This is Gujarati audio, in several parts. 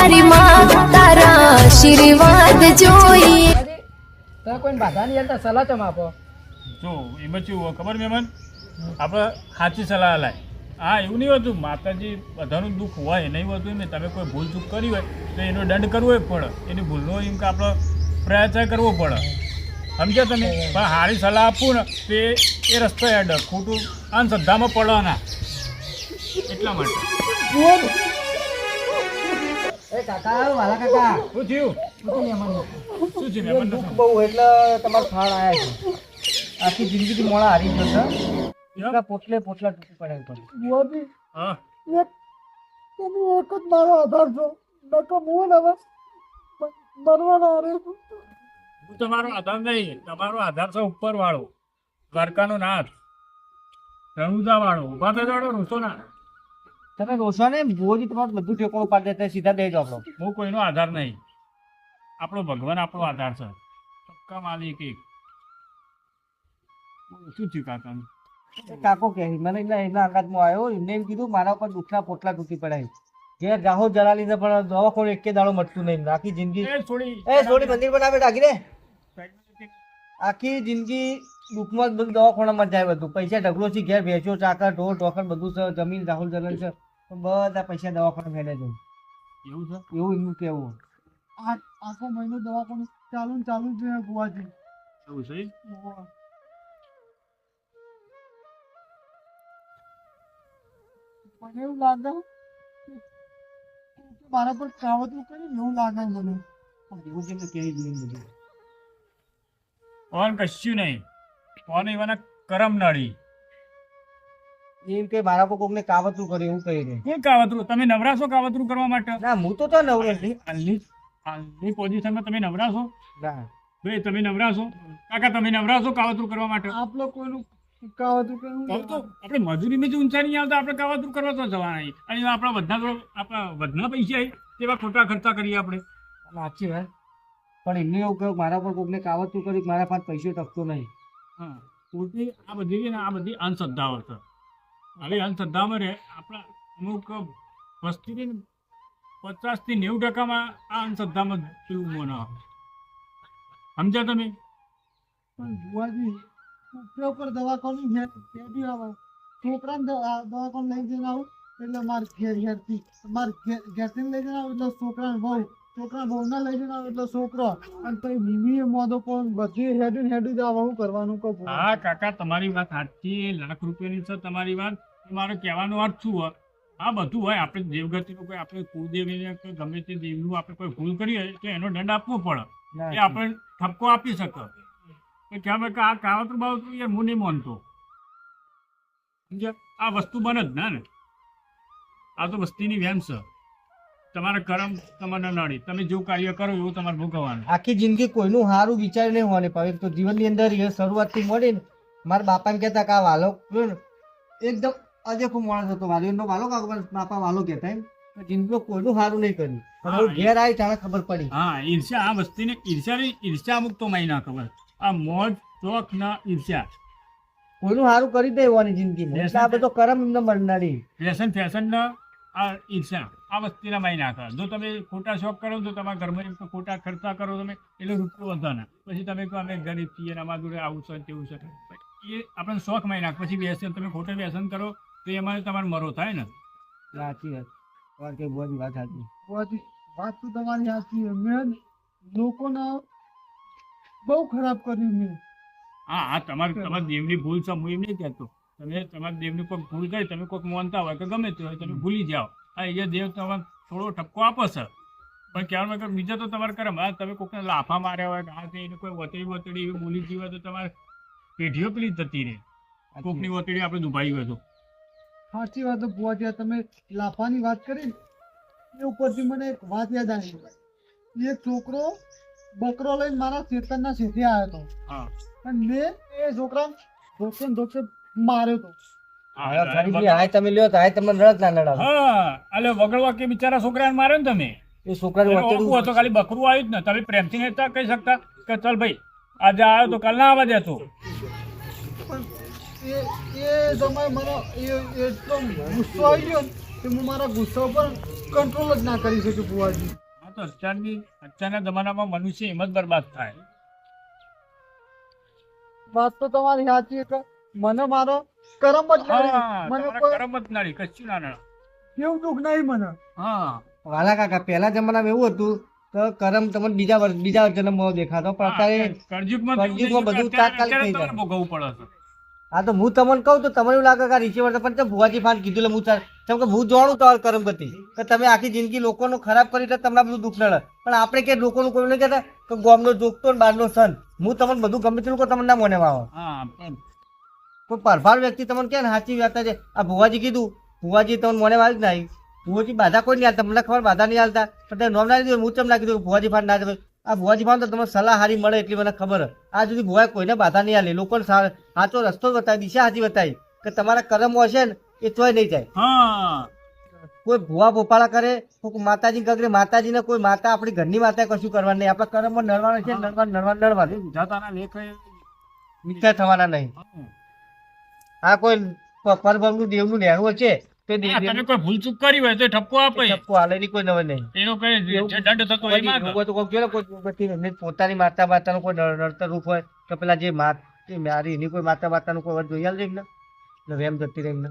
મારી માં તારા આશીર્વાદ જોઈએ. તમે કોઈ બાધા નહીં હાલતા સલાહ તમે આપો. જો એમાં કેવું હોય ખબર મહેમાન આપણે સાચી સલાહ લાય. હા એવું નહીં હોતું માતાજી બધાનું દુઃખ હોય નહીં હોતું ને તમે કોઈ ભૂલ ચૂક કરી હોય તો એનો દંડ કરવો જ પડે. એની ભૂલનો એમ કે આપણો પ્રયત્ન કરવો પડે. સમજ્યા તમે? પણ સારી સલાહ આપું ને તો એ એ રસ્તો હેડ ખોટું અંધશ્રદ્ધામાં પડવાના. એટલા માટે. એ કાકા વાલા કાકા. શું થયું? શું છે શું છે મહેમાન દુઃખ બહુ એટલે તમારો ફાળ આવ્યા છે. આખી જિંદગીથી મોડા હારી ગયો છે એટલા પોટલે પોટલા પડ્યા પડે બુઆજી હા. તમે એક જ મારો આધાર છો. નકો હું હવે મરવાના છું. હું તમારો આધાર નહીં તમારો આધાર છે ઉપર વાળો દ્વારકાનો નાથ. રણુજા વાળો ઊભા જાડો રૂસો ના. તમે રોશો ને ભુવોજી તમારું બધું ઠેકોણું પાડી દેતા સીધા દઈ દો આપણો હું કોઈનો આધાર નહીં. આપણો ભગવાન આપણો આધાર છે. સબકા માલિક એક. શું થયું કાકા? કાકો કે મને એના એના અંગાતમાં આવ્યો એમને એમ કીધું મારા ઉપર દુઃખના પોટલા તૂટી પડ્યા ઘેર જરા લીધે પણ દવા કોઈ એકે દાડો મટતું નહીં. આખી જિંદગી એ છોડી થોડી મંદિર બનાવે ડાકી રે. આખી જિંદગી દુઃખમાં જ બધું દવાખાનામાં જાય બધું. પૈસા ઢગલો છે ઘેર ભેંસો ચાકર ઢોર ઢોકર બધું છે જમીન રાહુલ જલન છે. બધા પૈસા દવાખાના મેળે છે. એવું છે? એવું એમનું કેવું આ આખો મહિનો દવાખાનું ચાલુ ને ચાલુ જ રહે બુઆજી એવું છે મને એવું લાગે મારા પર કાવતરું કરી એવું લાગે મને. એવું છે કે કેવી જીવન બધું. કોણ કશું નહીં. કોણ એવાના કરમ નડી એમ કે મારા કોકને કાવતરું કર્યું એવું કહી દે કોણ કાવતરું? તમે નવરાશો કાવતરું કરવા માટે? ના હું તો તો નવરો હાલની હાલની હાલની પોઝિશનમાં તમે નવરાશો? ના. ભાઈ તમે નવરાશો? કાકા તમે નવરાશો કાવતરું કરવા માટે? આપ લોકોનું કાવતરું તો આપણે મજૂરીમાં જ ઊંચા નહીં આવતા આપણે કાવતરું કરવા તો જવાના નહીં અને આપણા બધા આપણા વધના પૈસા છે તેવા ખોટા ખર્ચા કરીએ આપણે. સાચી વાત. પણ એમને એવું કહ્યું મારા પર કોકને કાવતરું કર્યું મારા પાસે પૈસો ટકતો નહીં. હા. આ બધી આ બધી અંધશ્રદ્ધાઓ છે. હવે અંધશ્રદ્ધામાં રહે આપણા અમુક વસ્તીથી પચાસથી નેવું ટકામાં આ અંધશ્રદ્ધામાં મોન આવે. સમજ્યા તમે? પણ બુઆજી ઉપરા ઉપર દવાખાનું છે. તે બી આવે છોકરાને દવાખાનું લઈ જઈને આવું એટલે મારે ઘેર ઘેરથી મારે ઘેરથી લઈ જઈને આવું એટલે છોકરાને બહુ છોકરા બહુના લઈ જઈને આવે એટલે છોકરો. અને પછી મીમીએ મોદો પણ બધી હેડું હેડું હેડી જ આવું કરવાનું કહું. હા કાકા તમારી વાત સાચી. લાખ રૂપિયાની છે તમારી વાત. મારો કહેવાનો અર્થ શું હોય? આ બધું હોય આપણે દેવગતિનું કોઈ આપણે કુળદેવીને કે ગમે તે દેવનું આપણે કોઈ ભૂલ કરીએ તો એનો દંડ આપવો પડે. એ આપણે ઠપકો આપી શકે તો કહેવાય કે આ કાવતરું બાવતરું યાર હું નહીં માનતો આ વસ્તુ બને જ ના ને. આ તો વસ્તીની વેમ છે. તમારા કરમ તમને નડી તમે જેવું કાર્ય કરો એવું તમારે ભોગવવાનું. આખી જિંદગી કોઈનું સારું વિચાર નહીં હોવાને પાવે તો જીવનની અંદર એ શરૂઆતથી મળી ને મારા બાપાને કહેતા કે આ વાલો રહ્યો ને, ખૂબ માણસ હતો વાલી એનો વાલો કાકો બાપા વાલો કહેતા એમ. જિંદગી કોઈનું સારું નહીં કર્યું. તમારું ઘેર આવી તારે ખબર પડી. હા ઈર્ષ્યા આ વસ્તીને ઈર્ષ્યાની ઈર્ષ્યા અમુક તો માઈ ના ખબર. આ મોજ શોખ ના ઈર્ષ્યા. કોઈનું સારું કરી દે હોવાની જિંદગીમાં. આ બધો કરમ એમને મળનારી ફેશન ફેશન ના આ ઈર્ષ્યા. આ વસ્તીના માઈ નાખે જો તમે ખોટા શોખ કરો તો તમારા ઘરમાં ખોટા ખર્ચા કરો તમે એટલે રૂપિયો વધારે પછી તમે કહો અમે ગરીબ છીએ અમારા જોડે આવું છે તેવું છે. એ આપણને શોખ માઈ નાખ. પછી વ્યસન તમે ખોટું વ્યસન કરો તો એમાં તમારે મરો થાય ને? સાચી વાત. તમારે કઈ બધી વાત સાચી બધી વાત તો તમારી સાચી છે. મેં લોકોના બહુ ખરાબ કર્યું મેં. હા હા તમારે તમારી દેવની ભૂલ છે હું એમ નહીં કહેતો. તમે તમારી દેવની કોઈ ભૂલ કરી તમે કોઈક માનતા હોય કે ગમે તે હોય તમે ભૂલી જાઓ. હા એ દેવ તમારે થોડો ઠપકો આપો સર પણ કહેવાનું કે બીજા તો તમારે કરે. હા તમે કોઈકને લાફા માર્યા હોય કે હા તે એને કોઈ વતડી વતડી એવી બોલી જી હોય તો તમારે પેઢીઓ પેલી જ જતી રહે. કોકની વતડી આપણે દુભાઈ હોય તો. સાચી વાત છે ત્યાં તમે લાફાની વાત કરી ને, એ ઉપરથી મને એક વાત યાદ આવી. એક છોકરો બકરો લઈને મારા ચેતનના શેઠે આવ્યો હતો. હા. અને મેં એ છોકરા ધોકે ને માર્યો હતો. તમે લ્યો તો હાય તમને રડત ના નડાવે હા એટલે વગડવા કે બિચારા છોકરાને માર્યો ને તમે? એ છોકરાને ખાલી બકરું આવ્યું જ ને તમે પ્રેમથી નતા કહી શકતા કે ચાલ ભાઈ આજે આવ્યો તો કાલ ના આવવા દેતો પણ એ એ સમય મને એટલો ગુસ્સો આવી ગયો કે હું મારા ગુસ્સા ઉપર કંટ્રોલ જ ના કરી શકું બુવાજી આ તો અત્યારની અત્યારના જમાનામાં મનુષ્ય એમ જ બરબાદ થાય. વાત તો તમારી સાચી કે મને મારો કરમ જ મને કરમ જ નાળી કશું ના નડે. એવું દુઃખ નહીં મને. હા. વાલા કાકા પહેલા જમાનામાં એવું હતું તો કરમ તમને બીજા વર્ષ બીજા જન્મમાં દેખાતો પણ અત્યારે કળયુગમાં બધું તાત્કાલિક થઈ જાય. ભોગવવું પડે છે. આ તો હું તમને કહું તો તમને એવું લાગે કે વર્ષે પણ તમે ભુવાજી ફાન કીધું એટલે હું ચાલ કેમ કે હું જાણું તો કરમ ગતિ. કે તમે આખી જિંદગી લોકોનો ખરાબ કરી તમને બધું દુઃખ નડે. પણ આપણે કે લોકોનું કોઈ નહીં કહેતા કે ગોમનો જોગતો ને બહારનો સન. હું તમને બધું ગમે તેવું કહું તમને ના મને વાવો. હા કોઈ પરભાર વ્યક્તિ તમને કે સાચી વાત છે. આ ભુવાજી કીધું ભુવાજી તમને મને વાળી જ નહીં. ભુવાજી બાધા કોઈ નહીં હાલતા. મને ખબર બાધા નહીં હાલતા. પણ તમે નોમ ના દીધું હું તમને કીધું કે ભુવાજી ફાન ના આ ભુવાજી તો તમને સલાહ હારી મળે એટલી મને ખબર. આ સુધી ભુવા કોઈને બાધા નહીં હાલી લોકોને સાચો રસ્તો બતાવી દિશા સાચી બતાવી કે તમારા કર્મ હશે ને એ તોય નહીં જાય કોઈ ભુવા ભોપાળા કરે કોઈ માતાજી કગરે માતાજીને કોઈ માતા આપણી ઘરની માતા કશું કરવાનું નહીં. આપણા કર્મમાં નડવાના છે નડવાનું નડવાનું નડવાનું વિધાતાના લેખ મિથ્યા થવાના નહીં. આ કોઈ પરબ્રહ્મનું દેવનું લેણું છે તો કોઈ ભૂલચૂક કરી હોય તો ઠપકો આપે. ટપકો હાલે એની કોઈ નવે નહીં. એનો કઈ દંડ થતો હોય એ કોઈ માગે. તો કોઈ કોઈ પોતાની માતા માતા નું કોઈ નડ- નડતર રૂપ હોય તો પેલા જે માત મારી એની કોઈ માતા માતાનું કોઈ વધ જોઈ આલજે ને. વેમ જતી રહી એમને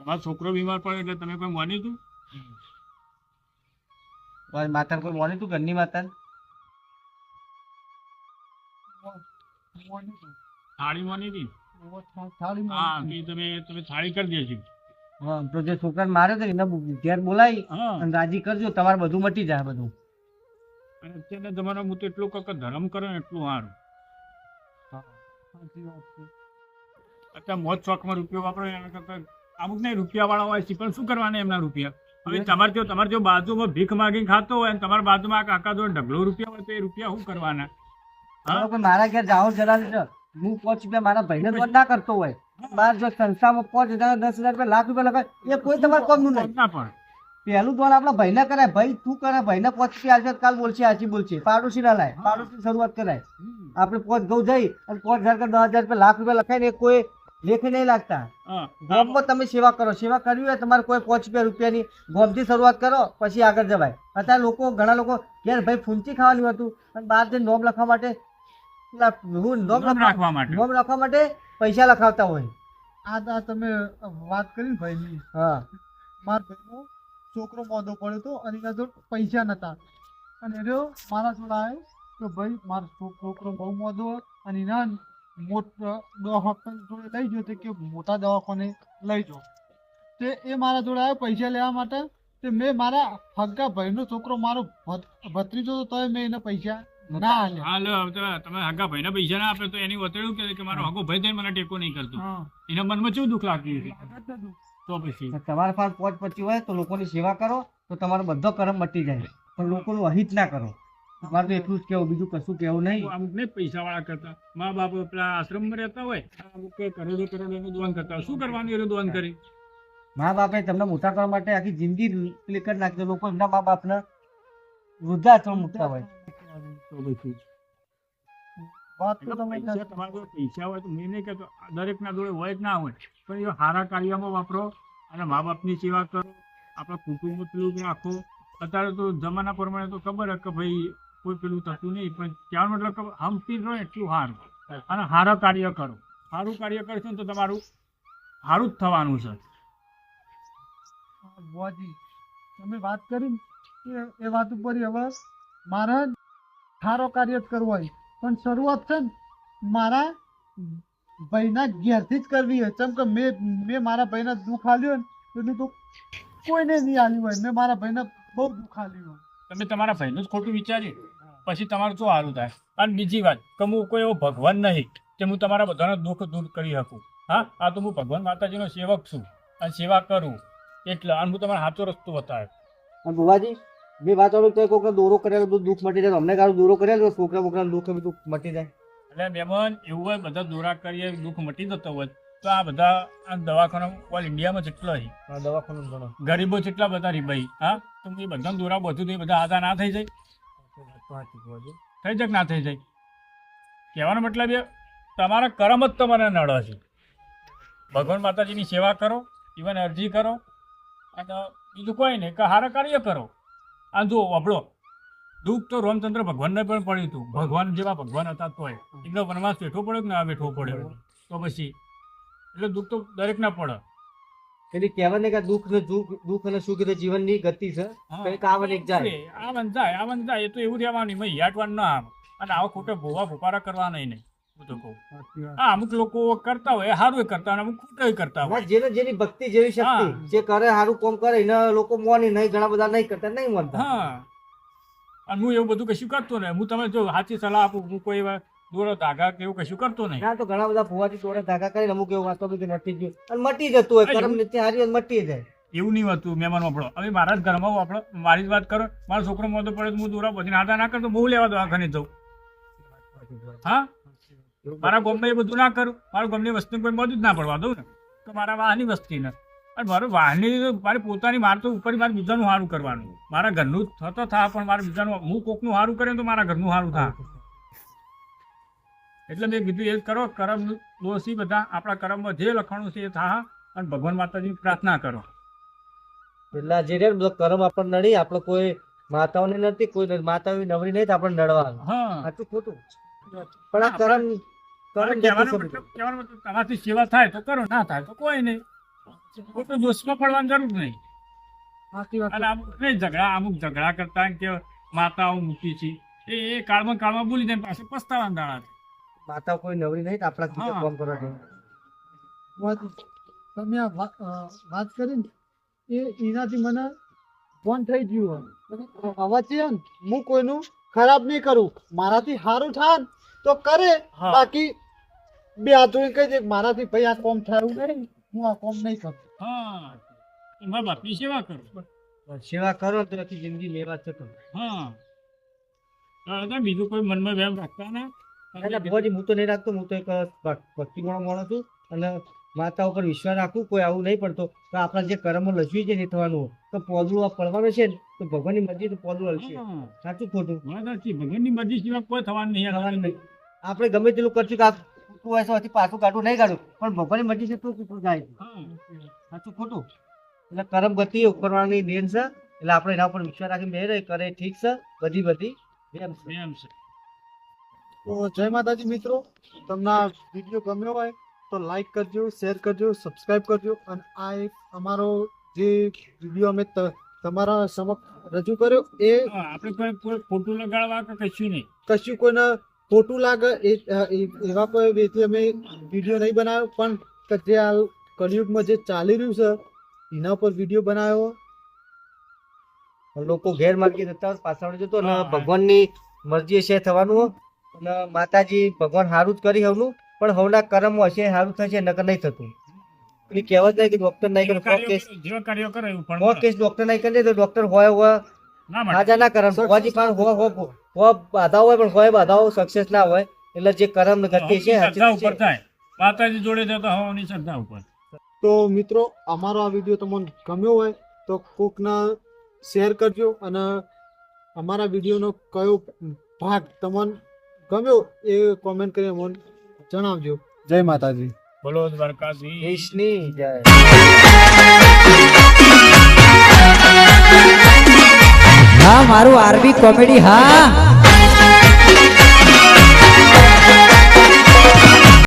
તમારો છોકરો બીમાર પડે એટલે તમે કોઈ માન્યું હતું મારી માતાને કોઈ મોની તું? ઘરની માતા થાળી માની હતી? હા કે તમે તમે થાળી કરી દેજો. હા તો જે છોકરાને માર્યો તો એને ઘેર બોલાવી અને રાજી કરજો તમારે બધું મટી જાય બધું. અને જમાનામાં હું તો એટલું કક ધરમ કરો ને એટલું સારું. અત્યારે મોજ શોખમાં રૂપિયો વાપરો એના કરતાં અમુક નહીં રૂપિયા વાળા હોય છે પણ શું કરવાના એમના રૂપિયા? હવે તમારે જો તમારે જો બાજુમાં ભીખ માગીને ખાતો હોય અને તમારા બાજુમાં આ કાકા જો ઢગલો રૂપિયા હોય તો એ રૂપિયા શું કરવાના? હા? મારા ઘેર જાઓ જરા હું પાંચ રૂપિયા મારા ભાઈને દોડ ના કરતો હોય. બાર જો સંસ્થામાં પાંચ હજાર દસ હજાર રૂપિયા લાખ રૂપિયા લગાય એ કોઈ તમારે કોમનું નહીં. ના પણ. પહેલું દોડ આપણા ભાઈને કરાય. ભાઈ તું કરે ભાઈને પાંચ રૂપિયા આવશે કાલ બોલશે આછી બોલશે. પાડોશી ના લાય. પાડોશી શરૂઆત કરાય. આપણે પાંચ ઘઉં જઈ અને પાંચ હજાર કે દસ હજાર રૂપિયા લાખ રૂપિયા લખાય ને કોઈ લેખે નહીં લાગતા. હા. ગોમમાં તમે સેવા કરો. સેવા કરવી હોય તમારે કોઈ પાંચ રૂપિયા રૂપિયાની ગોમથી શરૂઆત કરો પછી આગળ જવાય. અત્યારે લોકો ઘણા લોકો યાર ભાઈ ફૂંચી ખાવાનું હતું અને બહાર જઈને નોમ લખવા માટે હું નોમ લખવા રાખવા માટે. નોમ રાખવા માટે પૈસા લખાવતા હોય. આ તો આ તમે વાત કરી ને ભાઈની. હા. મારા ભાઈનો છોકરો મોદો પડ્યો હતો અને એના જોડે પૈસા નતા. અને એ રહ્યો મારા જોડે આવ્યો કે ભાઈ મારો છોકરો બહુ મોદો અને એના મોટા દવાખાને જોડે લઈ ગયો તે કે મોટા દવાખાને લઈ જાઓ. તે એ મારા જોડે આવ્યો પૈસા લેવા માટે. તે મેં મારા હગ્ગા ભાઈનો છોકરો મારો ભત- ભત્રીજો તો તોય મેં એને પૈસા ના તમે- હગા ભાઈને પૈસા ના આપે તો એની વતેડું કે કે મારો હગો ભાઈ થઈને મને ટેકો નહીં કરતો. હા. એના મનમાં કેવું દુઃખ લાગતું. તો પછી? તમારા પાસે પોચ પચી હોય તો લોકોની સેવા કરો તો તમારો બધો કરમ મટી જાય. પણ લોકોનું અહિત ના કરો. મારે તો એટલું જ કેવું બીજું કશું કેવું નહીં. અમુક નહીં પૈસા વાળા કરતા. મા બાપ પેલા આશ્રમમાં રહેતા હોય અમુક કરોડો કરોડો એનું દોન કરતા શું કરવાનું એનું દોન કરી? મા બાપે તમને મોટા કરવા માટે આખી જિંદગી પેલી નાખી લોકો એમના મા બાપને વૃદ્ધાશ્રમ મૂકતા હોય. તો પૈસા હોય મેં નહીં કહેતો દરેક ના જોડે હોય ના હોય પણ એ સારા કાર્યમાં વાપરો અને મા બાપની સેવા કરો. આપણા કુટુંબ પેલું રાખો અત્યારે તો જમાના પ્રમાણે તો ખબર હે કે ભાઈ કોઈ પેલું થતું નહીં પણ કહેવાનો મતલબ કે હમતી રહો એટલું સારું અને સારા કાર્ય કરો. સારું કાર્ય કરશો ને તો તમારું સારું જ થવાનું છે. બુઆજી તમે વાત કરી એ- એ વાત ઉપર હવે મારા સારો કાર્ય જ કરવો હોય. પણ શરૂઆત છે ને મારા ભાઈના ઘેરથી જ કરવી હોય. કેમ કે મેં મેં મારા ભાઈને દુઃખ આલ્યું હોય ને એટલું તો કોઈને નહીં આલ્યું હોય. મેં મારા ભાઈને બહુ દુઃખ આલ્યું હોય. તમે તમારા ભાઈનું જ ખોટું વિચારી પછી તમારું શું સારું થાય? અને બીજી વાત કે હું કોઈ એવો ભગવાન નહીં કે હું તમારા બધાના દુઃખ દૂર કરી શકું. હા આ તો હું ભગવાન માતાજીનો સેવક છું અને સેવા કરું. એટલે અને હું તમારો સાચો રસ્તો બતાવ્યો. અને બુવાજી બે વાત વાળું તો કોઈક દોરો કરેલો બધું દુઃખ મટી જાય અમને કારું દોરો કરેલો છોકરા બોકરા દુઃખ બધું મટી જાય? એટલે બેમન એવું હોય બધા દોરા કરીએ દુઃખ મટી જતો હોય. તો આ બધા આ દવાખાના ઓલ ઇન્ડિયામાં જેટલો છે. દવાખાનું ગરીબો જેટલા બધા રી ભાઈ હા? તો એ બધા દોરા બધું થઈ એ બધા આધા ના થઈ જાય. થઈ જાય ના થઈ જાય? કહેવાનો મતલબ એ તમારા કરમ જ તમારે નડે છે. ભગવાન માતાજીની સેવા કરો ઇવન અરજી કરો અને બીજું કોઈ નહીં કે હારા કાર્ય કરો. આ જો અભળો દુઃખ તો રામચંદ્ર ભગવાનને પણ પડ્યું હતું. ભગવાન જેવા ભગવાન હતા તોય. એકદમ વનવાસ બેઠો પડ્યો કે ના બેઠવો પડ્યો? તો પછી એટલે દુઃખ તો દરેકના પડે. એટલે કહેવાય ને કે દુઃખ ને દુઃખ અને સુખ એટલે જીવનની ગતિ છે. કંઈક આવે ને એક જાય. આવન જાય આવન જાય એ તો એવું રહેવાનું મેં હિયાટવાનું ના આમ અને આવા ખોટો ભોવા ફુકારા કરવા નહીં. નહીં કહું. હા અમુક લોકો કરતા હોય એ સારું કરતા હોય અમુક ખોટા કરતા હોય. જેને જેની ભક્તિ જેવી શક્તિ જે કરે સારું કોમ કરે એના લોકો મોની નહીં ઘણા બધા નહીં કરતા નહીં માનતા. હા. અને હું એવું બધું કશું કરતો ને હું તમે જો સાચી સલાહ આપું હું કોઈ દોરો ધાગા કે કશું કરતો નહીં. ના તો ઘણા બધા ફુવાથી તોડે ધાગા કરીને અમુક એવું વાતો બધી મટી ગયું. અને મટી જતું હોય કરમ નીચે હારી મટી જાય. એવું નહીં હોતું મહેમાન આપણો હવે મારા જ ઘરમાં આપણો મારી જ વાત કરો મારો છોકરો મોટો પડે હું દોરા પછી નાતા ના કરતો હું લેવા દવાખાને જઉં હા? મારા ગામમાં એ બધું ના કરું. મારા ગામની વસ્તુ કોઈ ના પડવા દઉં ને. તો મારા વાહની વસ્તી ને અને મારું વાહની મારી પોતાની મારે તો ઉપર મારે બીજાનું સારું કરવાનું. મારા ઘરનું થતો થા પણ મારે બીજાનું હું કોકનું સારું કરે તો મારા ઘરનું સારું થા. એટલે મેં કીધું એ જ કરો કરમ દોષી બધા આપણા કરમમાં જે લખાણું છે એ થા અને ભગવાન માતાજીની પ્રાર્થના કરો. એટલે જે રે બધો કરમ આપણને નડી આપણે કોઈ માતાઓને નથી કોઈ. માતાઓ નવરી નહીં આપણે આપણને નડવાનું. હા. સાચું ખોટું? પણ આ કરમ કહેવાનો તમારાથી સેવા થાય તો કરો ના થાય તો કોઈ નહીં. ખોટું દોષમાં પડવાની જરૂર નહીં. ઝઘડા અમુક ઝઘડા કરતા કે માતાઓ મૂકી છે. એ એ કાળમાં કાળમાં ભૂલી જાય પાસે પસ્તાવાના દાડા છે. માતાઓ કોઈ નવરી નહીં આપણા કામ કરવા વાત તમે આ વાત કરી ને એ એનાથી મને ફોન થઈ ગયું હવે છે ને હું કોઈનું ખરાબ નહીં કરું. મારાથી સારું થાય તો કરે. બાકી બે હાથો કહી દે મારાથી ભાઈ આ કોમ થયું નહીં. હું આ કોમ નહીં કરું. હા. એમાં બાપની સેવા કરો. સેવા કરો તો આખી જિંદગી લેવા છે તો હા બીજું કોઈ મનમાં વેમ રાખતા ના? એટલે ભુવાજી હું તો નહીં રાખતો હું તો એક ભક- ભક્તિવાળો માણસ છું અને માતા ઉપર વિશ્વાસ રાખું કોઈ આવું નહીં પડતો. તો આપણા જે કર્મો લજવી છે ને થવાનું તો પોદળું આ પડવાનું છે ને તો ભગવાનની મરજી તો પોદળું હલશે. સાચું ખોટું. ભગવાનની મરજી સિવાય કોઈ થવાનું નહીં થવાનું નહીં. આપણે ગમે તેટલું કરશું કે આ તું હોય તો પાછું કાઢું નહીં કાઢું પણ ભગવાનની મરજી છે તો તું જાય સાચું ખોટું. એટલે કરમ ગતિ ઉપરવાળાની દેન છે. એટલે આપણે એના ઉપર વિશ્વાસ રાખી રહે કરે ઠીક છે બધી બધી છે. તો જય માતાજી મિત્રો. તમને આ વીડિયો ગમ્યો હોય તો લાઈક કરજો શેર કરજો સબસ્ક્રાઈબ કરજો. અને આ એક અમારો જે વીડિયો અમે તમારા સમક્ષ રજૂ કર્યો એ આપણે કોઈ ફોટો લગાડવા કે કશું નહીં. કશું કોઈને ખોટું લાગે એ એવા કોઈ વેથી અમે વીડિયો નહીં બનાવ્યો. પણ કે જે આ કલયુગમાં જે ચાલી રહ્યું છે એના ઉપર વીડિયો બનાવ્યો. લોકો ઘેર માર્ગે જતા હોય પાછળ જતો ને. ભગવાનની મરજી છે થવાનું. અને માતાજી ભગવાન સારું જ કરી હવનું પણ હવના કર્મ હશે સારું થશે નકર નહીં થતું. પેલી કહેવત નહીં કે ડોક્ટર નહીં કરે કેસ કરો, જેવા કરે એવું પણ કેસ ડોક્ટર નહીં કરે તો ડોક્ટર હોય હોય ના હાજા ના કરમ હોવાજી પાસે હો હો હો બાધા હોય પણ હોય બાધાઓ સક્સેસ ના હોય. એટલે જે કરમ ને ગતિ છે શ્રદ્ધા ઉપર થાય. માતાજી જોડે જતા હોવાની શ્રદ્ધા ઉપર. તો મિત્રો અમારો આ વીડિયો તમને ગમ્યો હોય તો કોકના શેર કરજો અને અમારા વિડીયોનો કયો ભાગ તમને ગમ્યો એ કોમેન્ટ કરી મને જણાવજો. જય માતાજી. બોલો દેશની જય. હા મારું આરબી કોમેડી હા.